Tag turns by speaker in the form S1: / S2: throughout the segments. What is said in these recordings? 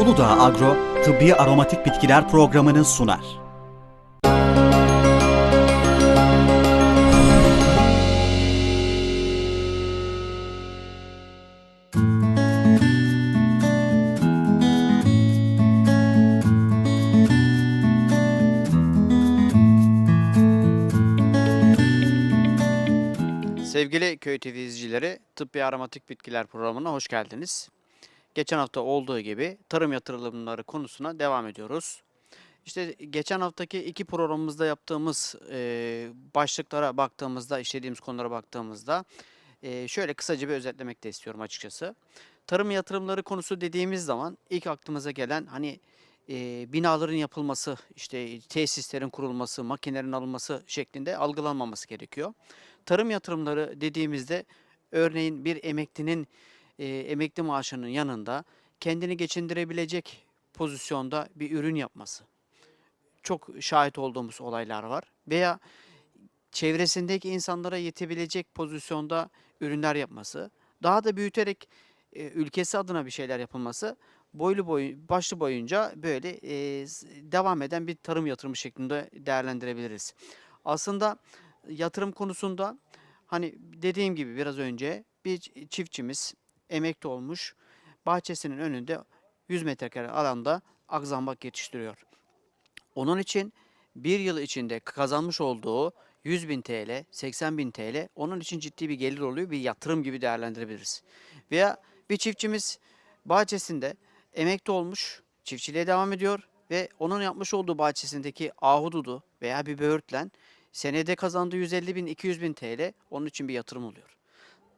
S1: Uludağ Agro, tıbbi aromatik bitkiler programını sunar.
S2: Sevgili köy TV izleyicileri, Tıbbi Aromatik Bitkiler programına hoş geldiniz. Geçen hafta olduğu gibi tarım yatırımları konusuna devam ediyoruz. İşte geçen haftaki iki programımızda yaptığımız e, başlıklara baktığımızda, işlediğimiz konulara baktığımızda e, şöyle kısaca bir özetlemek de istiyorum açıkçası. Tarım yatırımları konusu dediğimiz zaman ilk aklımıza gelen hani e, binaların yapılması, işte tesislerin kurulması, makinelerin alınması şeklinde algılanmaması gerekiyor. Tarım yatırımları dediğimizde örneğin bir emeklinin e, emekli maaşının yanında kendini geçindirebilecek pozisyonda bir ürün yapması. Çok şahit olduğumuz olaylar var. Veya çevresindeki insanlara yetebilecek pozisyonda ürünler yapması. Daha da büyüterek e, ülkesi adına bir şeyler yapılması boylu boyu başlı boyunca böyle e, devam eden bir tarım yatırımı şeklinde değerlendirebiliriz. Aslında yatırım konusunda hani dediğim gibi biraz önce bir çiftçimiz emekli olmuş bahçesinin önünde 100 metrekare alanda akzambak yetiştiriyor. Onun için bir yıl içinde kazanmış olduğu 100 bin TL, 80 bin TL onun için ciddi bir gelir oluyor. Bir yatırım gibi değerlendirebiliriz. Veya bir çiftçimiz bahçesinde emekli olmuş, çiftçiliğe devam ediyor ve onun yapmış olduğu bahçesindeki ahududu veya bir böğürtlen senede kazandığı 150 bin, 200 bin TL onun için bir yatırım oluyor.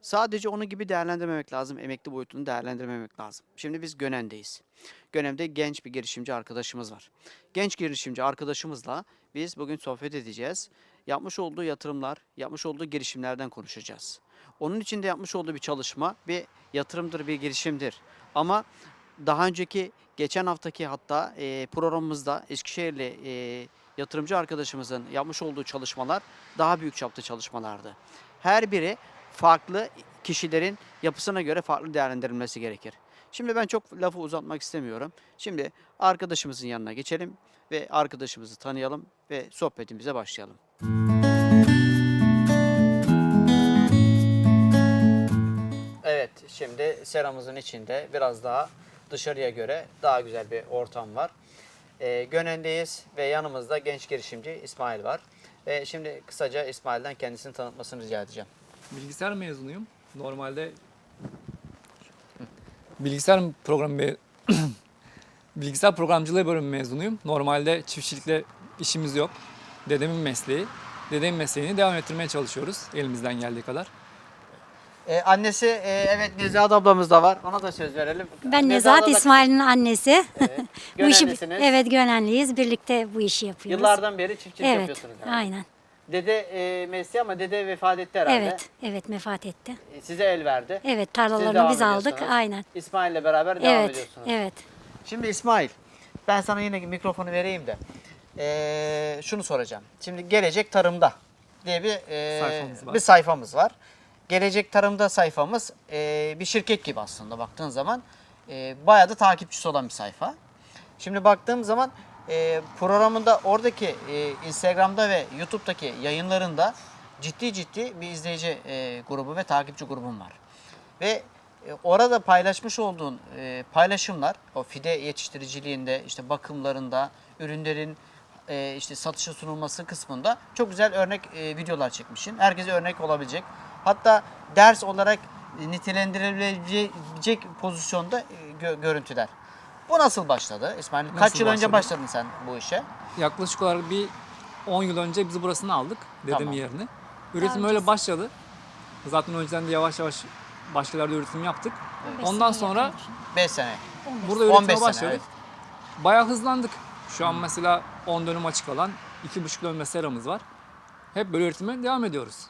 S2: Sadece onu gibi değerlendirmemek lazım. Emekli boyutunu değerlendirmemek lazım. Şimdi biz Gönen'deyiz. Gönen'de genç bir girişimci arkadaşımız var. Genç girişimci arkadaşımızla biz bugün sohbet edeceğiz. Yapmış olduğu yatırımlar, yapmış olduğu girişimlerden konuşacağız. Onun için de yapmış olduğu bir çalışma bir yatırımdır, bir girişimdir. Ama daha önceki geçen haftaki hatta e, programımızda Eskişehirli e, yatırımcı arkadaşımızın yapmış olduğu çalışmalar daha büyük çapta çalışmalardı. Her biri farklı kişilerin yapısına göre farklı değerlendirilmesi gerekir. Şimdi ben çok lafı uzatmak istemiyorum. Şimdi arkadaşımızın yanına geçelim ve arkadaşımızı tanıyalım ve sohbetimize başlayalım. Evet, şimdi seramızın içinde biraz daha dışarıya göre daha güzel bir ortam var. Ee, Gönen'deyiz ve yanımızda genç girişimci İsmail var. Ve şimdi kısaca İsmail'den kendisini tanıtmasını rica edeceğim.
S3: Bilgisayar mezunuyum. Normalde bilgisayar programı bilgisayar programcılığı bölümü mezunuyum. Normalde çiftçilikle işimiz yok. Dedemin mesleği. Dedemin mesleğini devam ettirmeye çalışıyoruz elimizden geldiği kadar.
S2: Ee, annesi e, evet Nezahat ablamız da var. Ona da söz verelim.
S4: Ben Nezahat İsmail'in annesi.
S2: Evet.
S4: bu işi
S2: Gönenlisiniz.
S4: evet Gönenliyiz. Birlikte bu işi yapıyoruz.
S2: Yıllardan beri çiftçilik
S4: Evet.
S2: yapıyorsunuz. yani.
S4: Aynen.
S2: Dede e, mesleği ama dede vefat etti herhalde.
S4: Evet. Evet vefat etti.
S2: E, Size el verdi.
S4: Evet
S2: Siz
S4: tarlalarını
S2: devam
S4: biz aldık.
S2: ediyorsunuz.
S4: Aynen.
S2: İsmail'le beraber devam
S4: Evet.
S2: ediyorsunuz.
S4: Evet.
S2: Şimdi İsmail, ben sana yine mikrofonu vereyim de eee, şunu soracağım. Şimdi gelecek tarımda diye bir eee,
S3: Sayfamız var.
S2: bir sayfamız var. Gelecek tarımda sayfamız eee, bir şirket gibi aslında baktığın zaman eee bayağı da takipçisi olan bir sayfa. Şimdi baktığım zaman eee, programında oradaki eee, Instagram'da ve YouTube'daki yayınlarında ciddi ciddi bir izleyici eee, grubu ve takipçi grubum var. Ve e, orada paylaşmış olduğun e, paylaşımlar o fide yetiştiriciliğinde işte bakımlarında ürünlerin e, işte satışa sunulması kısmında çok güzel örnek e, videolar çekmişsin. Herkese örnek olabilecek. Hatta ders olarak nitelendirilebilecek pozisyonda e, gö- görüntüler. Bu nasıl başladı İsmail? Kaç
S3: Nasıl
S2: yıl önce
S3: başladı?
S2: başladın sen bu işe?
S3: Yaklaşık olarak bir 10 yıl önce biz burasını aldık dedemin
S2: Tamam.
S3: yerini. Üretim
S4: öncesi.
S3: öyle başladı. Zaten önceden de yavaş yavaş başka yerlerde üretim yaptık.
S4: 15
S3: Ondan sonra
S4: yakındır.
S2: 5 sene.
S3: burada
S2: 15
S3: üretime
S2: sene,
S3: başladık. Bayağı hızlandık. Şu an mesela 10 dönüm açık alan, 2,5 dönüm seramız var. Hep böyle üretime devam ediyoruz.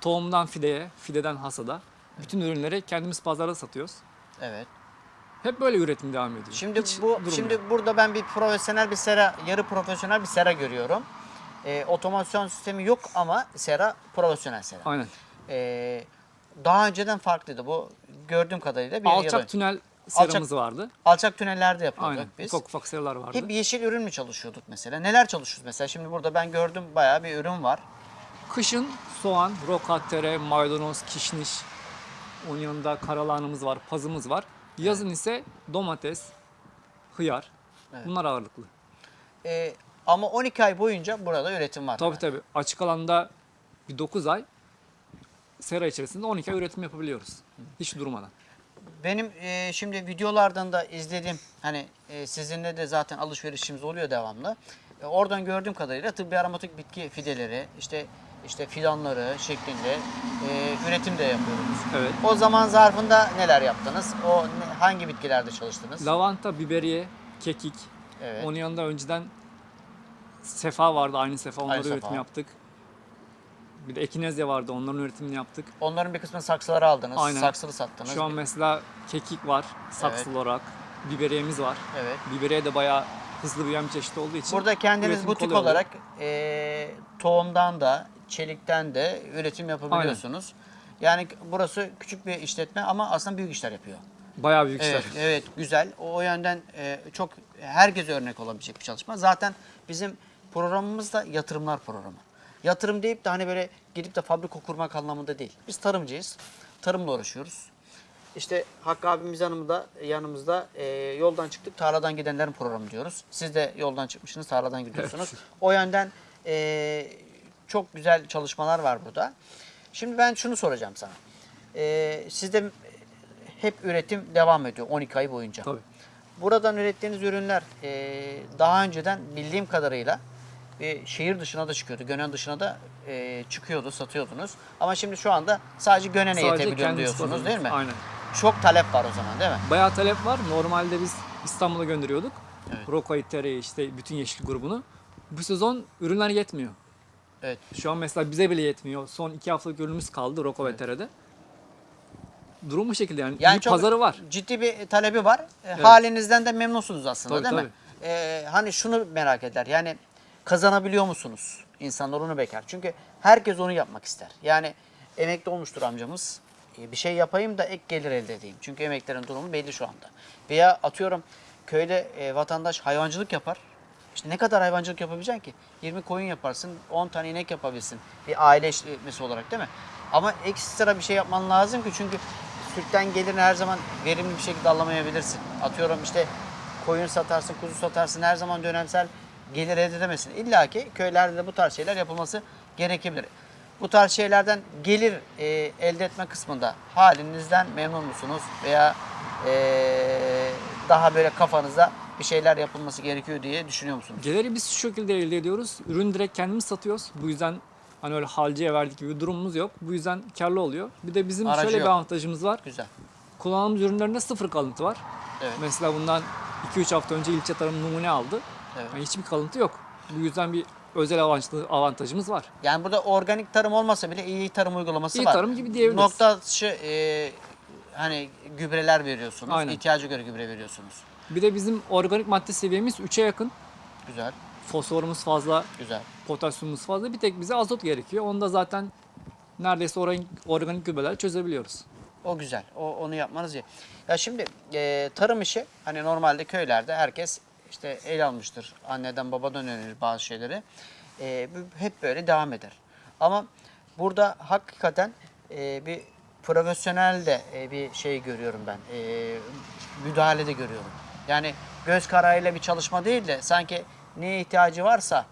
S3: Tohumdan fideye, fideden hasada. Bütün ürünleri kendimiz pazarda satıyoruz.
S2: Evet.
S3: Hep böyle üretim devam ediyor.
S2: Şimdi
S3: Hiç
S2: bu
S3: durmuyor.
S2: şimdi burada ben bir profesyonel bir sera, yarı profesyonel bir sera görüyorum. Ee, otomasyon sistemi yok ama sera profesyonel sera.
S3: Aynen.
S2: Ee, daha önceden farklıydı bu gördüğüm kadarıyla bir
S3: Alçak
S2: önce.
S3: tünel seramız vardı.
S2: Alçak tünellerde yapıyorduk
S3: Aynen.
S2: biz.
S3: Ufak ufak seralar vardı.
S2: Hep yeşil ürün mü çalışıyorduk mesela? Neler çalışıyoruz mesela? Şimdi burada ben gördüm bayağı bir ürün var.
S3: Kışın soğan, roka, tere, maydanoz, kişniş. Onun yanında karalahanımız var, pazımız var. Yazın ise domates, hıyar. Bunlar ağırlıklı.
S2: Ee, ama 12 ay boyunca burada üretim var.
S3: Tabii tabii. Açık alanda bir 9 ay sera içerisinde 12 ay üretim yapabiliyoruz. Hiç durmadan.
S2: Benim e, şimdi videolardan da izledim. Hani e, sizinle de zaten alışverişimiz oluyor devamlı. E, oradan gördüğüm kadarıyla tıbbi aromatik bitki fideleri, işte işte fidanları şeklinde e, üretim de yapıyoruz.
S3: Evet.
S2: O zaman zarfında neler yaptınız? O ne- hangi bitkilerde çalıştınız?
S3: Lavanta, biberiye, kekik.
S2: Evet.
S3: Onun yanında önceden sefa vardı. Aynı sefa. Onları
S2: Aynı
S3: üretim
S2: sefa.
S3: yaptık. Bir de ekinezya vardı. Onların üretimini yaptık.
S2: Onların bir kısmını saksılara aldınız.
S3: Aynen.
S2: Saksılı sattınız.
S3: Şu an mesela kekik var. Saksılı
S2: Evet.
S3: olarak. Biberiyemiz var.
S2: Evet.
S3: Biberiye de bayağı hızlı büyüyen bir çeşit olduğu için.
S2: Burada kendiniz butik olarak e, tohumdan da çelikten de üretim yapabiliyorsunuz. Yani burası küçük bir işletme ama aslında büyük işler yapıyor.
S3: Bayağı büyük
S2: Evet,
S3: işler.
S2: evet güzel. O, o yönden e, çok herkese örnek olabilecek bir çalışma. Zaten bizim programımız da yatırımlar programı. Yatırım deyip de hani böyle gidip de fabrika kurmak anlamında değil. Biz tarımcıyız. Tarımla uğraşıyoruz. İşte Hakkı abimiz yanımda, yanımızda e, yoldan çıktık tarladan gidenlerin programı diyoruz. Siz de yoldan çıkmışsınız tarladan gidiyorsunuz. O yönden e, çok güzel çalışmalar var burada. Şimdi ben şunu soracağım sana. E, sizde hep üretim devam ediyor 12 ay boyunca.
S3: Tabii.
S2: Buradan ürettiğiniz ürünler e, daha önceden bildiğim kadarıyla e, şehir dışına da çıkıyordu. Gönen dışına da e, çıkıyordu, satıyordunuz. Ama şimdi şu anda sadece Gönen'e
S3: Sadece
S2: yetebiliyorum diyorsunuz değil mi?
S3: Aynen.
S2: Çok talep var o zaman değil mi?
S3: Bayağı talep var. Normalde biz İstanbul'a gönderiyorduk.
S2: Evet.
S3: Roka'yı, Tere'yi, işte bütün yeşil grubunu. Bu sezon ürünler yetmiyor.
S2: Evet.
S3: Şu an mesela bize bile yetmiyor. Son iki haftalık ürünümüz kaldı Roka ve Tere'de. Durum bu şekilde yani.
S2: Yani çok
S3: pazarı var.
S2: Ciddi bir talebi var. E, Halinizden de memnunsunuz aslında
S3: Tabii,
S2: değil mi? E, hani şunu merak eder. Yani kazanabiliyor musunuz? İnsanlar onu bekler. Çünkü herkes onu yapmak ister. Yani emekli olmuştur amcamız. E, bir şey yapayım da ek gelir elde edeyim. Çünkü emeklerin durumu belli şu anda. Veya atıyorum köyde e, vatandaş hayvancılık yapar. İşte ne kadar hayvancılık yapabileceksin ki? 20 koyun yaparsın, 10 tane inek yapabilsin. Bir aile işletmesi olarak değil mi? Ama ekstra bir şey yapman lazım ki çünkü sütten gelirini her zaman verimli bir şekilde alamayabilirsin. Atıyorum işte koyun satarsın, kuzu satarsın her zaman dönemsel gelir elde edemezsin. İlla ki köylerde de bu tarz şeyler yapılması gerekebilir. Bu tarz şeylerden gelir e, elde etme kısmında halinizden memnun musunuz? Veya e, daha böyle kafanızda bir şeyler yapılması gerekiyor diye düşünüyor musunuz?
S3: Geliri biz şu şekilde elde ediyoruz. Ürün direkt kendimiz satıyoruz. Bu yüzden hani öyle halciye verdik gibi bir durumumuz yok. Bu yüzden karlı oluyor. Bir de bizim
S2: Aracı
S3: şöyle
S2: yok.
S3: bir avantajımız var.
S2: Güzel.
S3: Kullandığımız ürünlerinde sıfır kalıntı var.
S2: Evet.
S3: Mesela bundan 2-3 hafta önce ilçe tarım numune aldı.
S2: Evet.
S3: Yani hiçbir kalıntı yok. Bu yüzden bir özel avantajlı, avantajımız var.
S2: Yani burada organik tarım olmasa bile iyi tarım uygulaması
S3: İyi
S2: var.
S3: tarım gibi diyebiliriz.
S2: Nokta atışı e, hani gübreler veriyorsunuz.
S3: Aynen.
S2: ihtiyaca göre gübre veriyorsunuz.
S3: Bir de bizim organik madde seviyemiz 3'e yakın.
S2: Güzel,
S3: Fosforumuz fazla,
S2: güzel.
S3: potasyumumuz fazla. Bir tek bize azot gerekiyor. Onu da zaten neredeyse organik, organik gübreler çözebiliyoruz.
S2: O güzel. O onu yapmanız iyi. Ya şimdi e, tarım işi hani normalde köylerde herkes işte el almıştır. Anneden babadan öğrenir bazı şeyleri. E, hep böyle devam eder. Ama burada hakikaten e, bir profesyonel de e, bir şey görüyorum ben. E, müdahale de görüyorum. Yani göz kararıyla bir çalışma değil de sanki neye ihtiyacı varsa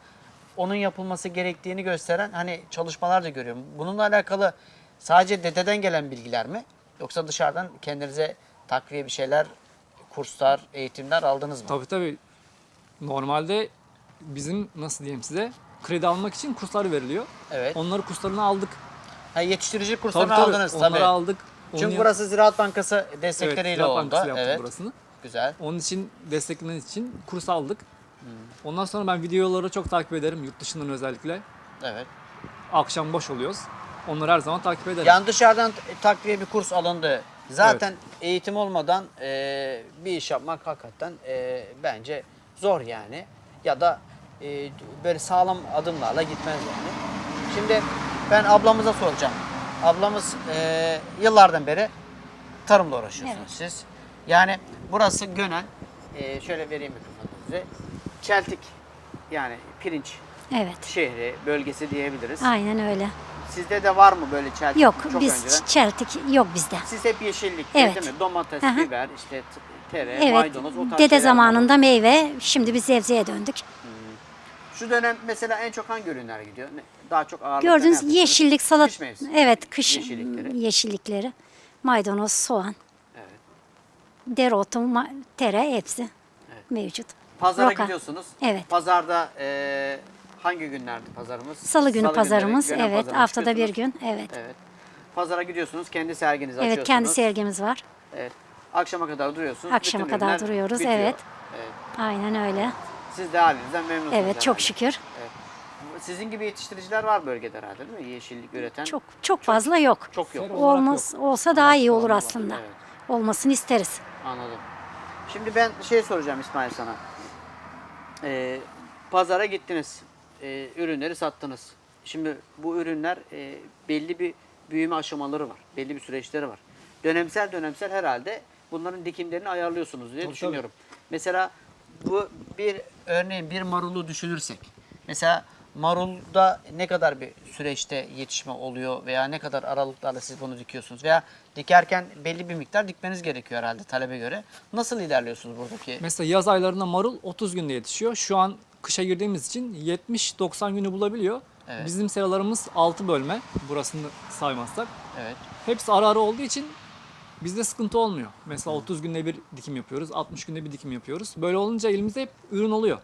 S2: onun yapılması gerektiğini gösteren hani çalışmalar da görüyorum. Bununla alakalı sadece dededen gelen bilgiler mi? Yoksa dışarıdan kendinize takviye bir şeyler, kurslar, eğitimler aldınız mı?
S3: Tabii tabii. Normalde bizim nasıl diyeyim size kredi almak için kurslar veriliyor.
S2: Evet.
S3: Onları kurslarını aldık.
S2: Ha, yetiştirici
S3: Tabii
S2: kurslarını
S3: tabii.
S2: aldınız
S3: Onları
S2: tabii.
S3: aldık.
S2: Çünkü
S3: Onu-
S2: burası Ziraat Bankası
S3: evet,
S2: destekleriyle
S3: Ziraat
S2: oldu.
S3: Bankası yaptı
S2: Evet.
S3: burasını.
S2: Güzel.
S3: Onun için desteklemeniz için kurs aldık. Ondan sonra ben videoları çok takip ederim yurt dışından özellikle.
S2: Evet.
S3: Akşam boş oluyoruz. Onları her zaman takip ederim.
S2: Yani dışarıdan takviye bir kurs alındı. Zaten eğitim olmadan e, bir iş yapmak hakikaten e, bence zor yani. Ya da e, böyle sağlam adımlarla gitmez yani. Şimdi ben ablamıza soracağım. Ablamız e, yıllardan beri tarımla uğraşıyorsunuz
S4: Evet.
S2: siz. Yani burası Gönen. Ee, şöyle vereyim mikrofonu size. Çeltik yani pirinç
S4: Evet.
S2: şehri, bölgesi diyebiliriz.
S4: Aynen öyle.
S2: Sizde de var mı böyle çeltik?
S4: Yok
S2: Çok
S4: biz
S2: önceden.
S4: çeltik yok bizde.
S2: Siz hep yeşillik
S4: Evet.
S2: değil mi? Domates,
S4: hı.
S2: biber, işte t- tere,
S4: Evet.
S2: maydanoz o tarz
S4: Dede
S2: şeyler var.
S4: zamanında meyve, şimdi biz sebzeye döndük.
S2: Şu dönem mesela en çok hangi ürünler gidiyor? Ne- Daha çok ağırlıkta ne
S4: Gördüğünüz
S2: yapıyorsunuz?
S4: yeşillik, salat.
S2: Kış mevsimi.
S4: Evet, kış
S2: Yeşillikleri.
S4: yeşillikleri. Maydanoz, soğan. Dereotu, ma- tere hepsi mevcut.
S2: Pazara
S4: Roka.
S2: gidiyorsunuz.
S4: Evet.
S2: Pazarda e, hangi günlerdi pazarımız?
S4: Salı günü
S2: günleri
S4: pazarımız.
S2: Gönen
S4: evet,
S2: pazarına
S4: haftada bir
S2: çıkıyorsunuz.
S4: gün. Evet.
S2: Evet. Pazara gidiyorsunuz, kendi serginizi
S4: Evet,
S2: açıyorsunuz.
S4: kendi sergimiz var.
S2: Evet. Akşama kadar duruyorsunuz.
S4: Akşama
S2: bütün
S4: kadar
S2: ürünler
S4: duruyoruz,
S2: bitiyor.
S4: evet.
S2: evet.
S4: Aynen öyle.
S2: Siz de halinizden memnunsunuz.
S4: Evet,
S2: herhalde.
S4: çok şükür.
S2: Sizin gibi yetiştiriciler var bölgede herhalde değil mi? Yeşillik üreten.
S4: Çok çok fazla yok.
S2: çok yok.
S4: Olmaz olsa daha iyi olur aslında.
S2: evet.
S4: Olmasını isteriz.
S2: Anladım. Şimdi ben şey soracağım İsmail sana. Ee, pazara gittiniz. Ee, ürünleri sattınız. Şimdi bu ürünler e, belli bir büyüme aşamaları var. Belli bir süreçleri var. Dönemsel dönemsel herhalde bunların dikimlerini ayarlıyorsunuz diye
S3: Tabii,
S2: düşünüyorum. Mesela bu bir örneğin bir marulu düşünürsek. Mesela marulda ne kadar bir süreçte yetişme oluyor veya ne kadar aralıklarla siz bunu dikiyorsunuz veya dikerken belli bir miktar dikmeniz gerekiyor herhalde talebe göre. Nasıl ilerliyorsunuz buradaki?
S3: Mesela yaz aylarında marul 30 günde yetişiyor. Şu an kışa girdiğimiz için 70-90 günü bulabiliyor.
S2: Evet.
S3: Bizim seralarımız 6 bölme. Burasını saymazsak.
S2: Evet.
S3: Hepsi ara ara olduğu için bizde sıkıntı olmuyor. Mesela 30 günde bir dikim yapıyoruz, 60 günde bir dikim yapıyoruz. Böyle olunca elimizde hep ürün oluyor.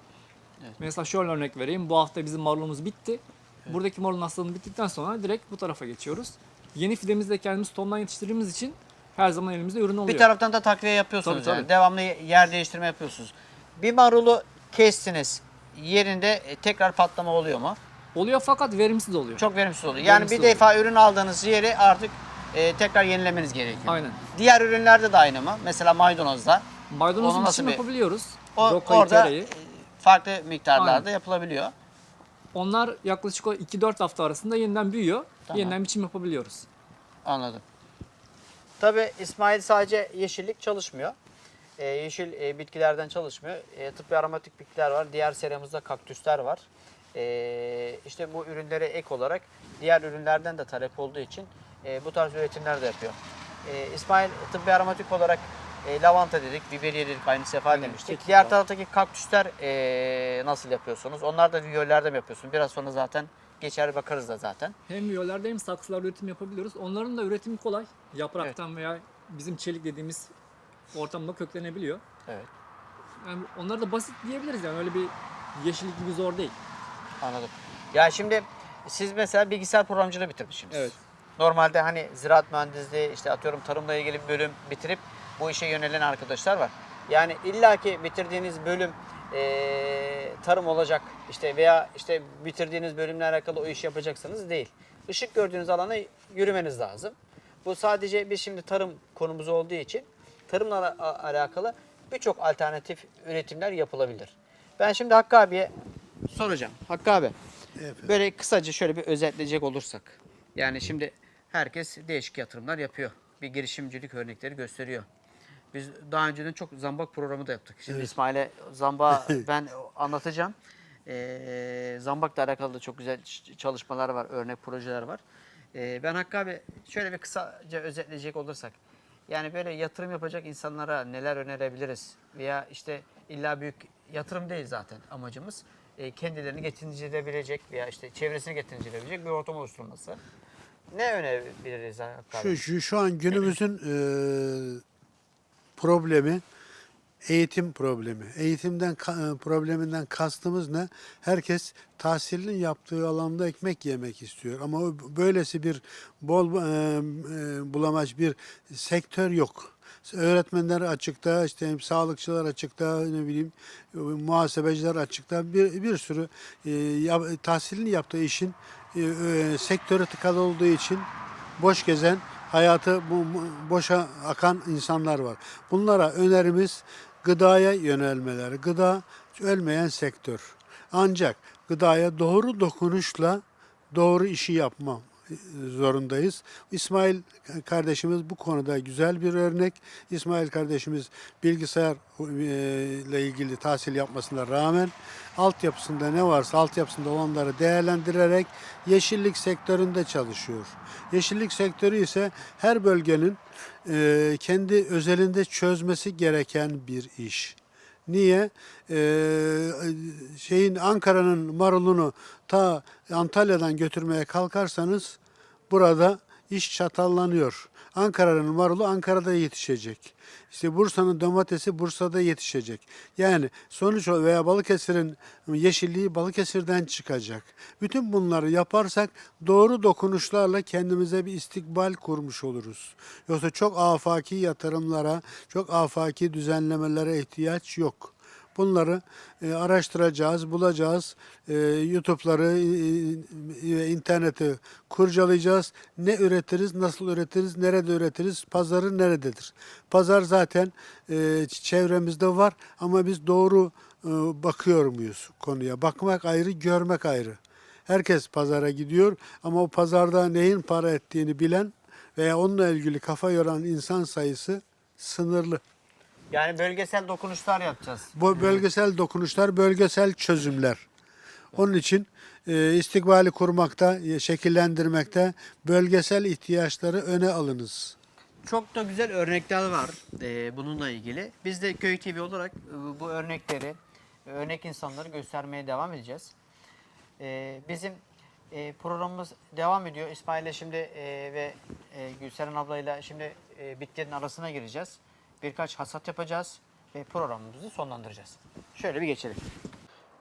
S3: Mesela şöyle örnek vereyim. Bu hafta bizim marulumuz bitti. Buradaki marulun hastalığı bittikten sonra direkt bu tarafa geçiyoruz. Yeni fidemizi de kendimiz tohumdan yetiştirdiğimiz için her zaman elimizde ürün oluyor.
S2: Bir taraftan da takviye yapıyorsunuz
S3: Tabii, tabii.
S2: yani. Devamlı yer değiştirme yapıyorsunuz. Bir marulu kestiniz. Yerinde e, tekrar patlama oluyor mu?
S3: Oluyor fakat verimsiz oluyor.
S2: Çok verimsiz oluyor. Yani
S3: Verimsiz
S2: bir defa ürün aldığınız yeri artık e, tekrar yenilemeniz gerekiyor.
S3: Aynen.
S2: Diğer ürünlerde de aynı mı? Mesela maydanozda.
S3: Maydanozun
S2: bir-
S3: yapabiliyoruz.
S2: O,
S3: Rokayı,
S2: orada
S3: tereyi.
S2: Farklı miktarlarda
S3: Aynen.
S2: yapılabiliyor.
S3: Onlar yaklaşık o 2-4 hafta arasında yeniden büyüyor.
S2: Tamam.
S3: Yeniden biçim yapabiliyoruz.
S2: Anladım. Tabi İsmail sadece yeşillik çalışmıyor. Ee, yeşil e, bitkilerden çalışmıyor. E, tıbbi aromatik bitkiler var. Diğer seramızda kaktüsler var. E, işte bu ürünlere ek olarak diğer ürünlerden de talep olduğu için e, bu tarz üretimler de yapıyor. E, İsmail tıbbi aromatik olarak e, lavanta dedik, biberiye dedik, aynı sefa
S3: Aynen,
S2: demiştik. Diğer
S3: var.
S2: taraftaki kaktüsler e, nasıl yapıyorsunuz? Onlar da viyollerde mi yapıyorsunuz? Biraz sonra zaten geçer bakarız da zaten.
S3: Hem viyolerde hem saksılar üretim yapabiliyoruz. Onların da üretimi kolay. Yapraktan veya bizim çelik dediğimiz ortamda köklenebiliyor.
S2: Evet.
S3: Yani onlar da basit diyebiliriz yani öyle bir yeşillik gibi zor değil.
S2: Anladım. Ya şimdi siz mesela bilgisayar programcılığı bitirmişsiniz.
S3: Evet.
S2: Normalde hani ziraat mühendisliği işte atıyorum tarımla ilgili bir bölüm bitirip bu işe yönelen arkadaşlar var. Yani illaki bitirdiğiniz bölüm eee, tarım olacak işte veya işte bitirdiğiniz bölümle alakalı o işi yapacaksanız değil. Işık gördüğünüz alana yürümeniz lazım. Bu sadece biz şimdi tarım konumuz olduğu için tarımla ala- alakalı birçok alternatif üretimler yapılabilir. Ben şimdi Hakkı abiye soracağım. Hakkı abi. Böyle kısaca şöyle bir özetleyecek olursak. Yani şimdi herkes değişik yatırımlar yapıyor. Bir girişimcilik örnekleri gösteriyor. Biz daha önceden çok zambak programı da yaptık. Şimdi İsmail'e zamba ben anlatacağım. Ee, zambakla alakalı da çok güzel çalışmalar var, örnek projeler var. Ee, ben Hakkı abi şöyle bir kısaca özetleyecek olursak. Yani böyle yatırım yapacak insanlara neler önerebiliriz? Veya işte illa büyük yatırım değil zaten amacımız. E, kendilerini getirebilecek veya işte çevresini getirebilecek bir ortam oluşturulması. Ne önerebiliriz Hakkı abi?
S5: Şu, şu, şu an günümüzün e, problemi eğitim problemi. Eğitimden e, probleminden kastımız ne? Herkes tahsilin yaptığı alanda ekmek yemek istiyor. Ama böylesi bir bol e, e, bulamaç bir sektör yok. Öğretmenler açıkta, işte sağlıkçılar açıkta, ne bileyim e, muhasebeciler açıkta bir bir sürü e, yaptığı işin sektörü tıkalı olduğu için boş gezen, hayatı bu, boşa akan insanlar var. Bunlara önerimiz gıdaya yönelmeleri. Gıda ölmeyen sektör. Ancak gıdaya doğru dokunuşla doğru işi yapma zorundayız. İsmail kardeşimiz bu konuda güzel bir örnek. İsmail kardeşimiz bilgisayar e, ilgili tahsil yapmasına rağmen altyapısında ne varsa altyapısında olanları değerlendirerek yeşillik sektöründe çalışıyor. Yeşillik sektörü ise her bölgenin e, kendi özelinde çözmesi gereken bir iş. Niye? Ee, şeyin Ankara'nın marulunu ta Antalya'dan götürmeye kalkarsanız burada iş çatallanıyor. Ankara'nın marulu Ankara'da yetişecek. İşte Bursa'nın domatesi Bursa'da yetişecek. Yani sonuç veya Balıkesir'in yeşilliği Balıkesir'den çıkacak. Bütün bunları yaparsak doğru dokunuşlarla kendimize bir istikbal kurmuş oluruz. Yoksa çok afaki yatırımlara, çok afaki düzenlemelere ihtiyaç yok. Bunları e, araştıracağız, bulacağız. E, YouTube'ları ve interneti kurcalayacağız. Ne üretiriz, nasıl üretiriz, nerede üretiriz, pazarı nerededir? Pazar zaten e, çevremizde var ama biz doğru e, bakıyor muyuz konuya? Bakmak ayrı, görmek ayrı. Herkes pazara gidiyor ama o pazarda neyin para ettiğini bilen veya onunla ilgili kafa yoran insan sayısı sınırlı.
S2: Yani bölgesel dokunuşlar yapacağız.
S5: Bu bölgesel dokunuşlar, bölgesel çözümler. Onun için e, istikbali kurmakta, e, şekillendirmekte bölgesel ihtiyaçları öne alınız.
S2: Çok da güzel örnekler var e, bununla ilgili. Biz de Köy TV olarak e, bu örnekleri, örnek insanları göstermeye devam edeceğiz. E, bizim e, programımız devam ediyor. İsmail'le şimdi e, ve e, Gülseren ablayla şimdi e, bitkilerin arasına gireceğiz. Birkaç hasat yapacağız ve programımızı sonlandıracağız. Şöyle bir geçelim.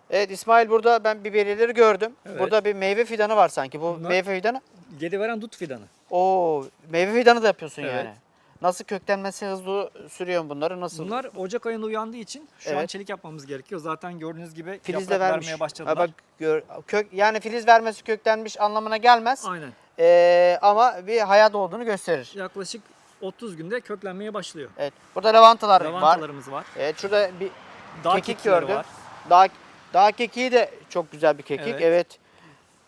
S2: Evet İsmail burada ben biberiyeleri gördüm.
S3: Evet.
S2: Burada bir meyve fidanı var sanki. Bu
S3: Bunlar-
S2: meyve fidanı.
S3: Gediveren dut fidanı.
S2: Oo, meyve fidanı da yapıyorsun
S3: Evet.
S2: yani. Nasıl köklenmesi hızlı sürüyorsun bunları? Nasıl?
S3: Bunlar Ocak ayında uyandığı için şu an
S2: Evet.
S3: çelik yapmamız gerekiyor. Zaten gördüğünüz gibi
S2: filiz de vermiş.
S3: vermeye başladılar.
S2: Ha bak gör, kök yani filiz vermesi köklenmiş anlamına gelmez.
S3: Aynen.
S2: Ee, ama bir hayat olduğunu gösterir.
S3: Yaklaşık 30 günde köklenmeye başlıyor.
S2: Evet. Burada lavantalar var.
S3: Lavantalarımız var.
S2: Evet şurada bir
S3: Dağ
S2: kekik
S3: kekikleri
S2: gördüm.
S3: var.
S2: Dağ, dağ kekiği de çok güzel bir kekik.
S3: Evet.
S2: Evet.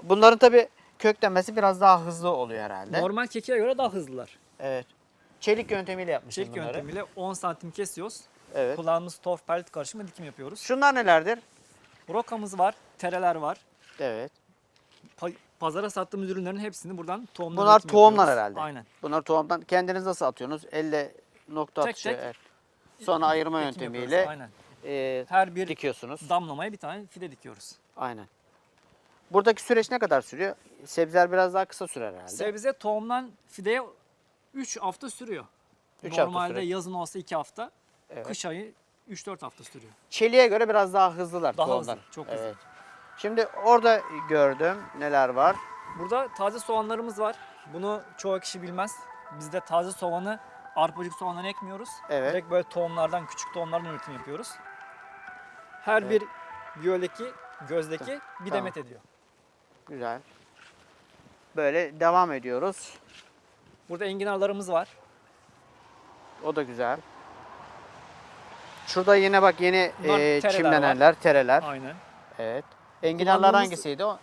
S2: Bunların tabi köklenmesi biraz daha hızlı oluyor herhalde.
S3: Normal kekiğe göre daha hızlılar.
S2: Evet. Çelik yöntemiyle yapmışız
S3: Çelik
S2: bunları.
S3: yöntemiyle 10 santim kesiyoruz.
S2: Evet.
S3: Kulağımız tof pelit karışımı dikim yapıyoruz.
S2: Şunlar nelerdir?
S3: Rokamız var, tereler var.
S2: Evet.
S3: Pa- pazara sattığımız ürünlerin hepsini buradan tohumdan
S2: Bunlar
S3: üretim
S2: tohumlar
S3: yapıyoruz.
S2: herhalde.
S3: Aynen.
S2: Bunları tohumdan kendiniz nasıl atıyorsunuz? Elle nokta
S3: Tek
S2: atışı.
S3: tek
S2: evet. Sonra ayırma yöntemiyle.
S3: Aynen.
S2: e,
S3: Her bir
S2: dikiyorsunuz.
S3: damlamaya bir tane fide dikiyoruz.
S2: Aynen. Buradaki süreç ne kadar sürüyor? Sebzeler biraz daha kısa sürer herhalde.
S3: Sebze tohumdan fideye 3 hafta sürüyor.
S2: Üç hafta
S3: Normalde
S2: sürer.
S3: yazın olsa 2 hafta,
S2: Evet.
S3: kış ayı 3-4 hafta sürüyor.
S2: Çeliğe göre biraz daha hızlılar
S3: Daha
S2: tohumlar.
S3: hızlı, çok hızlı.
S2: Evet. Şimdi orada gördüm neler var.
S3: Burada taze soğanlarımız var. Bunu çoğu kişi bilmez. Biz de taze soğanı arpacık soğandan ekmiyoruz.
S2: Evet.
S3: Direkt böyle tohumlardan, küçük tohumlardan üretim yapıyoruz. Her bir biyoldeki, gözdeki bir
S2: Tamam.
S3: demet ediyor.
S2: Güzel. Böyle devam ediyoruz.
S3: Burada enginarlarımız var.
S2: O da güzel. Şurada yine bak yeni
S3: Bunlar
S2: e, çimlenenler, tereler.
S3: Aynen.
S2: Evet. Enginarlar
S3: Kullandığımız-
S2: hangisiydi o?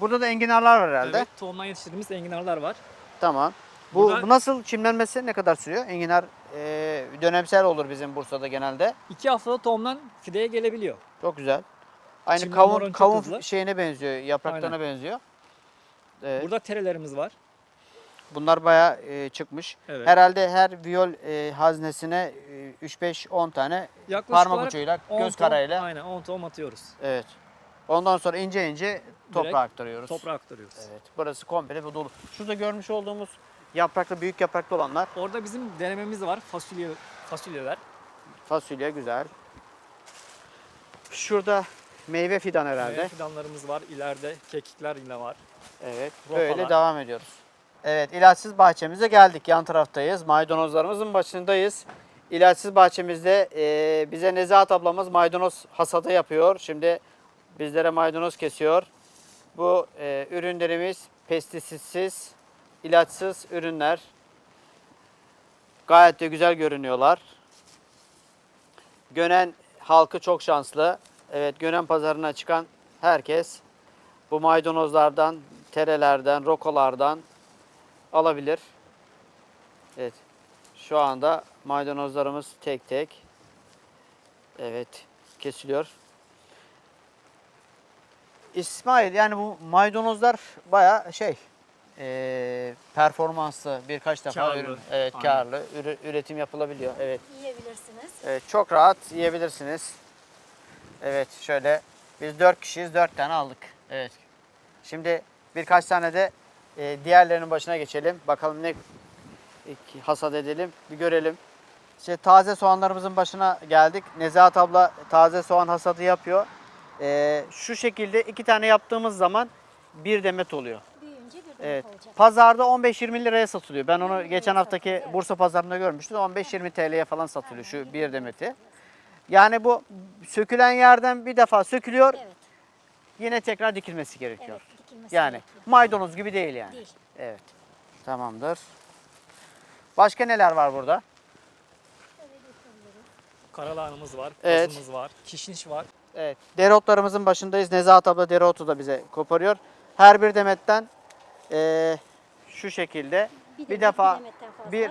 S2: Burada da enginarlar var herhalde.
S3: Evet, tohumdan yetiştirdiğimiz enginarlar var.
S2: Tamam. Bu,
S3: Burada-
S2: bu nasıl çimlenmesi ne kadar sürüyor? Enginar e, dönemsel olur bizim Bursa'da genelde.
S3: İki haftada tohumdan fideye gelebiliyor.
S2: Çok güzel. Aynı
S3: Çimlenme
S2: kavun
S3: çok
S2: kavun
S3: hızlı.
S2: şeyine benziyor, yapraklarına
S3: Aynen.
S2: benziyor. Evet.
S3: Burada terelerimiz var.
S2: Bunlar bayağı e, çıkmış.
S3: Evet.
S2: Herhalde her viyol e, haznesine e, 3-5-10 tane
S3: Yaklaşık
S2: parmak
S3: olarak
S2: ucuyla,
S3: 10
S2: göz karayla.
S3: Aynen 10 tohum atıyoruz.
S2: Evet. Ondan sonra ince ince toprağa
S3: Direkt
S2: aktarıyoruz.
S3: Toprağa aktarıyoruz.
S2: Evet. Burası komple bu dolu. Şurada görmüş olduğumuz yapraklı, büyük yapraklı olanlar
S3: Orada bizim denememiz var. Fasulye fasulyeler.
S2: fasulye güzel. Şurada meyve fidan herhalde.
S3: Meyve fidanlarımız var. İleride kekikler yine var.
S2: Evet.
S3: Ropalar.
S2: Böyle devam ediyoruz. Evet, ilaçsız bahçemize geldik. Yan taraftayız. Maydanozlarımızın başındayız. İlaçsız bahçemizde e, bize Nezahat ablamız maydanoz hasadı yapıyor. Şimdi bizlere maydanoz kesiyor. Bu e, ürünlerimiz pestisitsiz, ilaçsız ürünler. Gayet de güzel görünüyorlar. Gönen halkı çok şanslı. Evet, Gönen pazarına çıkan herkes bu maydanozlardan terelerden, rokolardan alabilir. Evet. Şu anda maydanozlarımız tek tek evet kesiliyor. İsmail yani bu maydanozlar baya şey eee, performanslı birkaç defa
S3: Kârlı.
S2: ürün, evet
S3: Aynen.
S2: karlı üre- üretim yapılabiliyor. Evet.
S4: Yiyebilirsiniz.
S2: Evet, çok rahat yiyebilirsiniz. Evet şöyle biz dört kişiyiz dört tane aldık. Evet. Şimdi birkaç tane de e, diğerlerinin başına geçelim. Bakalım ne e, hasat edelim bir görelim. İşte taze soğanlarımızın başına geldik. Nezahat abla taze soğan hasadı yapıyor. E, şu şekilde iki tane yaptığımız zaman bir demet oluyor.
S4: Büyüyünce bir demek
S2: Evet.
S4: olacak.
S2: Pazarda 15-20 liraya satılıyor. Ben onu geçen haftaki Bursa pazarında görmüştüm. 15-20 TL'ye falan satılıyor şu bir demeti. Yani bu sökülen yerden bir defa sökülüyor.
S4: Evet.
S2: Yine tekrar dikilmesi gerekiyor.
S4: Evet. Dikilmesi
S2: Yani
S4: gerekiyor.
S2: maydanoz gibi değil yani.
S4: Değil.
S2: Evet. Tamamdır. Başka neler var burada?
S3: Karalahanımız var,
S2: Evet.
S3: var, kişniş var.
S2: Evet. Dereotlarımızın başındayız. Nezahat abla dereotu da bize koparıyor. Her bir demetten eee, şu şekilde bir
S4: demet,
S2: defa bir
S4: bir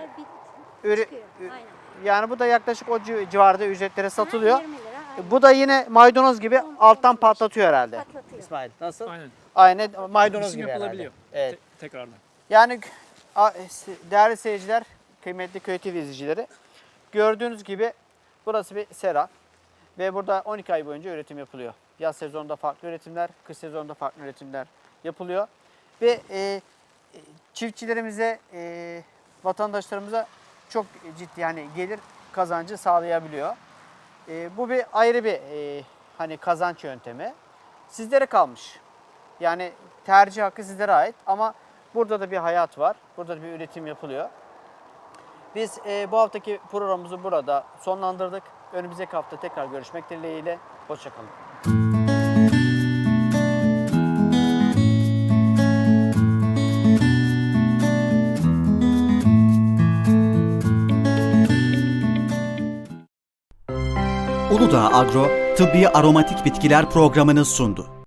S2: ürü, yani bu da yaklaşık o ci- civarda ücretlere satılıyor.
S4: 20 lira. aynen.
S2: Bu da yine maydanoz gibi alttan patlatıyor herhalde.
S4: Patlatıyor.
S2: İsmail nasıl?
S3: Aynen.
S2: Aynen maydanoz
S3: Biçim
S2: gibi herhalde.
S3: yapılabiliyor.
S2: Evet.
S3: Te- tekrardan.
S2: Yani değerli seyirciler, kıymetli köy TV izleyicileri gördüğünüz gibi burası bir sera ve burada 12 ay boyunca üretim yapılıyor. Yaz sezonunda farklı üretimler, kış sezonunda farklı üretimler yapılıyor ve e, çiftçilerimize, e, vatandaşlarımıza çok ciddi yani gelir kazancı sağlayabiliyor. E, bu bir ayrı bir e, hani kazanç yöntemi. Sizlere kalmış. Yani tercih hakkı sizlere ait ama burada da bir hayat var. Burada da bir üretim yapılıyor. Biz e, bu haftaki programımızı burada sonlandırdık. Önümüzdeki hafta tekrar görüşmek dileğiyle. Hoşçakalın.
S1: Uludağ Agro Tıbbi Aromatik Bitkiler programını sundu.